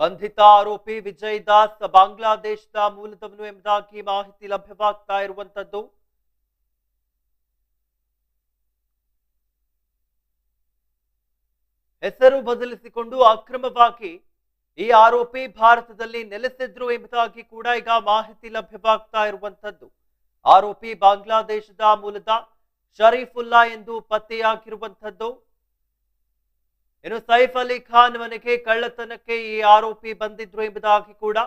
ಬಂಧಿತ ಆರೋಪಿ ವಿಜಯ್ ದಾಸ್ ಬಾಂಗ್ಲಾದೇಶದ ಮೂಲದವನು ಎಂಬುದಾಗಿ ಮಾಹಿತಿ ಲಭ್ಯವಾಗ್ತಾ ಇರುವಂತದ್ದು ಹೆಸರು ಬದಲಿಸಿಕೊಂಡು ಅಕ್ರಮವಾಗಿ ಈ ಆರೋಪಿ ಭಾರತದಲ್ಲಿ ನೆಲೆಸಿದ್ರು ಎಂಬುದಾಗಿ ಕೂಡ ಈಗ ಮಾಹಿತಿ ಲಭ್ಯವಾಗ್ತಾ ಇರುವಂತದ್ದು ಆರೋಪಿ ಬಾಂಗ್ಲಾದೇಶದ ಮೂಲದ ಶರೀಫುಲ್ಲಾ ಎಂದು ಪತ್ತೆಯಾಗಿರುವಂತದ್ದು ಇನ್ನು ಸೈಫ್ ಅಲಿ ಖಾನ್ ಮನೆಗೆ ಕಳ್ಳತನಕ್ಕೆ ಈ ಆರೋಪಿ ಬಂದಿದ್ರು ಎಂಬುದಾಗಿ ಕೂಡ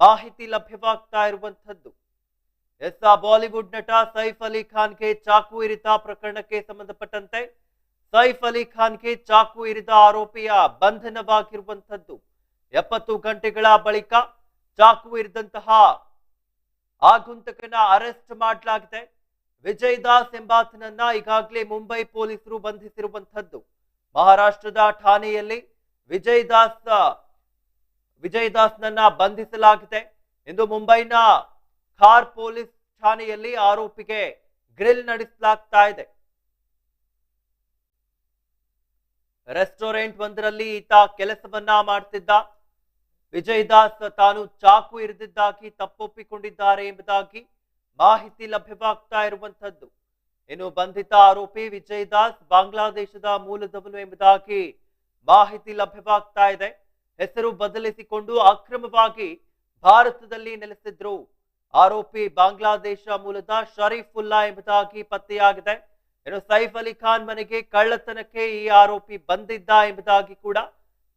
ಮಾಹಿತಿ ಲಭ್ಯವಾಗ್ತಾ ಇರುವಂತದ್ದು ಎಸ್ ಆ ಬಾಲಿವುಡ್ ನಟ ಸೈಫ್ ಅಲಿ ಖಾನ್ಗೆ ಚಾಕು ಇರಿತ ಪ್ರಕರಣಕ್ಕೆ ಸಂಬಂಧಪಟ್ಟಂತೆ ಸೈಫ್ ಅಲಿ ಖಾನ್ಗೆ ಚಾಕು ಇರಿದ ಆರೋಪಿಯ ಬಂಧನವಾಗಿರುವಂತದ್ದು ಎಪ್ಪತ್ತು ಗಂಟೆಗಳ ಬಳಿಕ ಚಾಕು ಇರಿದಂತಹ ಆಗುಂತಕನ ಅರೆಸ್ಟ್ ಮಾಡಲಾಗಿದೆ. ವಿಜಯ್ ದಾಸ್ ಎಂಬಾತನನ್ನ ಈಗಾಗಲೇ ಮುಂಬೈ ಪೊಲೀಸರು ಬಂಧಿಸಿರುವಂತದ್ದು ಮಹಾರಾಷ್ಟ್ರದ ಠಾಣೆಯಲ್ಲಿ ವಿಜಯ್ ದಾಸ್ ವಿಜಯ್ ಬಂಧಿಸಲಾಗಿದೆ. ಇಂದು ಮುಂಬೈನ ಖಾರ್ ಪೊಲೀಸ್ ಠಾಣೆಯಲ್ಲಿ ಆರೋಪಿಗೆ ಗ್ರಿಲ್ ನಡೆಸಲಾಗ್ತಾ ಇದೆ. ರೆಸ್ಟೋರೆಂಟ್ ಒಂದರಲ್ಲಿ ಈತ ಕೆಲಸವನ್ನ ಮಾಡ್ತಿದ್ದ. ವಿಜಯ್ ದಾಸ್ ತಾನು ಚಾಕು ಇರಿದಿದ್ದಾಗಿ ತಪ್ಪೊಪ್ಪಿಕೊಂಡಿದ್ದಾರೆ ಎಂಬುದಾಗಿ ಮಾಹಿತಿ ಲಭ್ಯವಾಗ್ತಾ ಇರುವಂತದ್ದು ಇನ್ನು ಬಂಧಿತ ಆರೋಪಿ ವಿಜಯ್ ದಾಸ್ ಬಾಂಗ್ಲಾದೇಶದ ಮೂಲದವನು ಎಂಬುದಾಗಿ ಮಾಹಿತಿ ಲಭ್ಯವಾಗ್ತಾ ಇದೆ. ಹೆಸರು ಬದಲಿಸಿಕೊಂಡು ಅಕ್ರಮವಾಗಿ ಭಾರತದಲ್ಲಿ ನೆಲೆಸಿದ್ರು. ಆರೋಪಿ ಬಾಂಗ್ಲಾದೇಶ ಮೂಲದ ಶರೀಫುಲ್ಲಾ ಎಂಬುದಾಗಿ ಪತ್ತೆಯಾಗಿದೆ. ಇನ್ನು ಸೈಫ್ ಅಲಿ ಖಾನ್ ಮನೆಗೆ ಕಳ್ಳತನಕ್ಕೆ ಈ ಆರೋಪಿ ಬಂದಿದ್ದ ಎಂಬುದಾಗಿ ಕೂಡ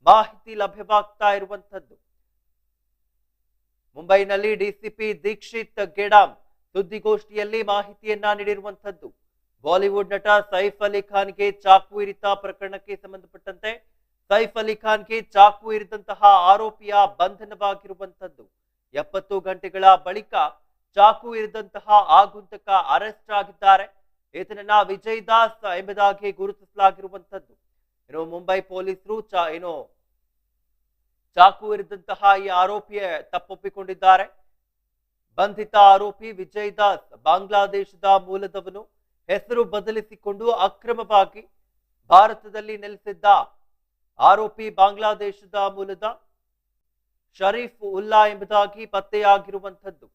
ಮಾಹಿತಿ ಲಭ್ಯವಾಗ್ತಾ ಇರುವಂತದ್ದು ಮುಂಬೈನಲ್ಲಿ ಡಿಸಿಪಿ ದೀಕ್ಷಿತ್ ಗೆಡಾಮ್ ಸುದ್ದಿಗೋಷ್ಠಿಯಲ್ಲಿ ಮಾಹಿತಿಯನ್ನ ನೀಡಿರುವಂತದ್ದು ಬಾಲಿವುಡ್ ನಟ ಸೈಫ್ ಅಲಿ ಖಾನ್ಗೆ ಚಾಕು ಇರಿತ ಪ್ರಕರಣಕ್ಕೆ ಸಂಬಂಧಪಟ್ಟಂತೆ ಸೈಫ್ ಅಲಿ ಖಾನ್ಗೆ ಚಾಕು ಇರಿದಂತಹ ಆರೋಪಿಯ ಬಂಧನವಾಗಿರುವಂತದ್ದು ಎಪ್ಪತ್ತು ಗಂಟೆಗಳ ಬಳಿಕ ಚಾಕು ಇರಿದಂತಹ ಆಗುಂತಕ ಅರೆಸ್ಟ್ ಆಗಿದ್ದಾರೆ. ಈತನನ್ನ ವಿಜಯ್ ದಾಸ್ ಎಂಬುದಾಗಿ ಗುರುತಿಸಲಾಗಿರುವಂತದ್ದು ಏನು ಮುಂಬೈ ಪೊಲೀಸರು ಚಾ ಏನು ಚಾಕು ಇರಿದಂತಹ ಈ ಆರೋಪಿಯ ತಪ್ಪೊಪ್ಪಿಕೊಂಡಿದ್ದಾರೆ. ಬಂಧಿತ ಆರೋಪಿ ವಿಜಯ್ ದಾಸ್ ಬಾಂಗ್ಲಾದೇಶದ ಮೂಲದವನು ಹೆಸರು ಬದಲಿಸಿಕೊಂಡು ಅಕ್ರಮವಾಗಿ ಭಾರತದಲ್ಲಿ ನೆಲೆಸಿದ್ದ ಆರೋಪಿ ಬಾಂಗ್ಲಾದೇಶದ ಮೂಲದ ಶರೀಫ್ ಉಲ್ಲಾ ಎಂಬುದಾಗಿ ಪತ್ತೆಯಾಗಿರುವಂತದ್ದು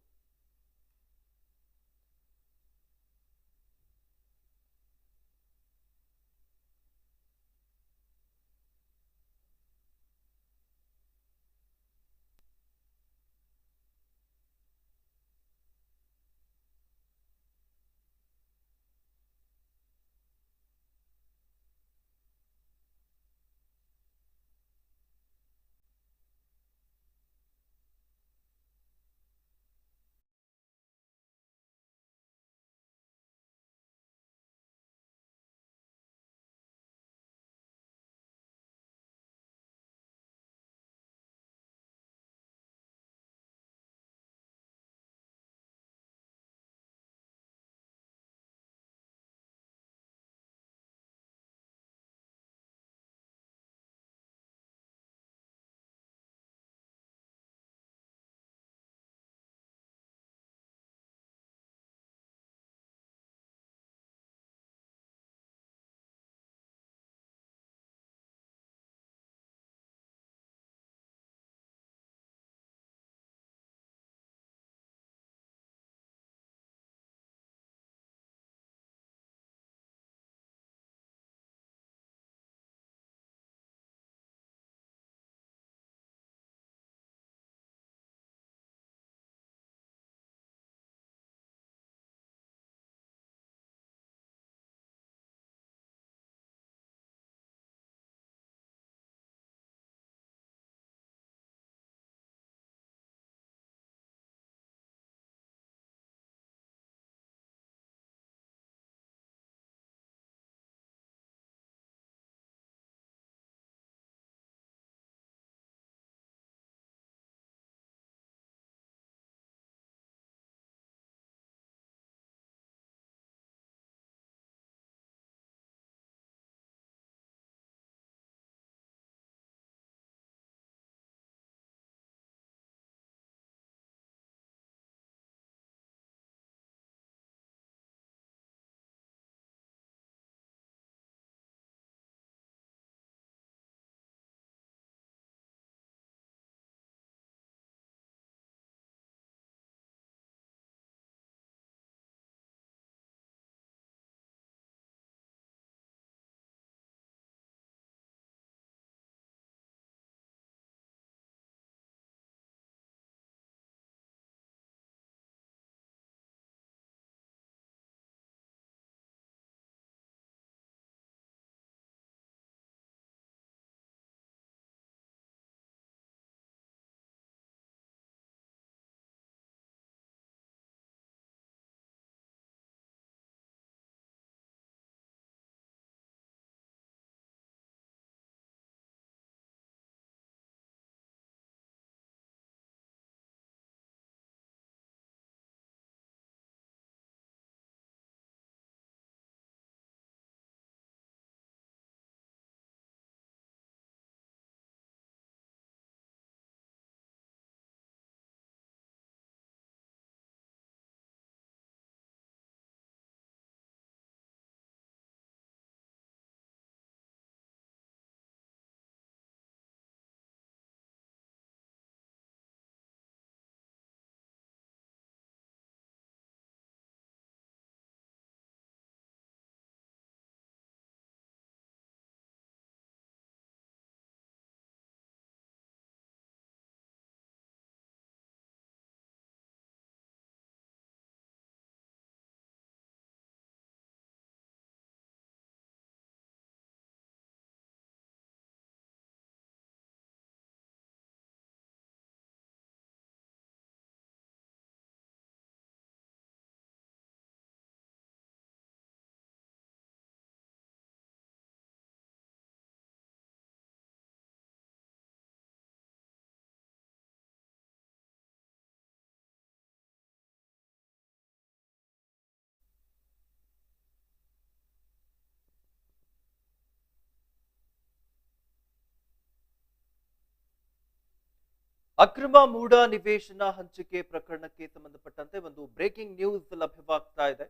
ಅಕ್ರಮ ಮೂಢ ನಿವೇಶನ ಹಂಚಿಕೆ ಪ್ರಕರಣಕ್ಕೆ ಸಂಬಂಧಪಟ್ಟಂತೆ ಒಂದು ಬ್ರೇಕಿಂಗ್ ನ್ಯೂಸ್ ಲಭ್ಯವಾಗ್ತಾ ಇದೆ.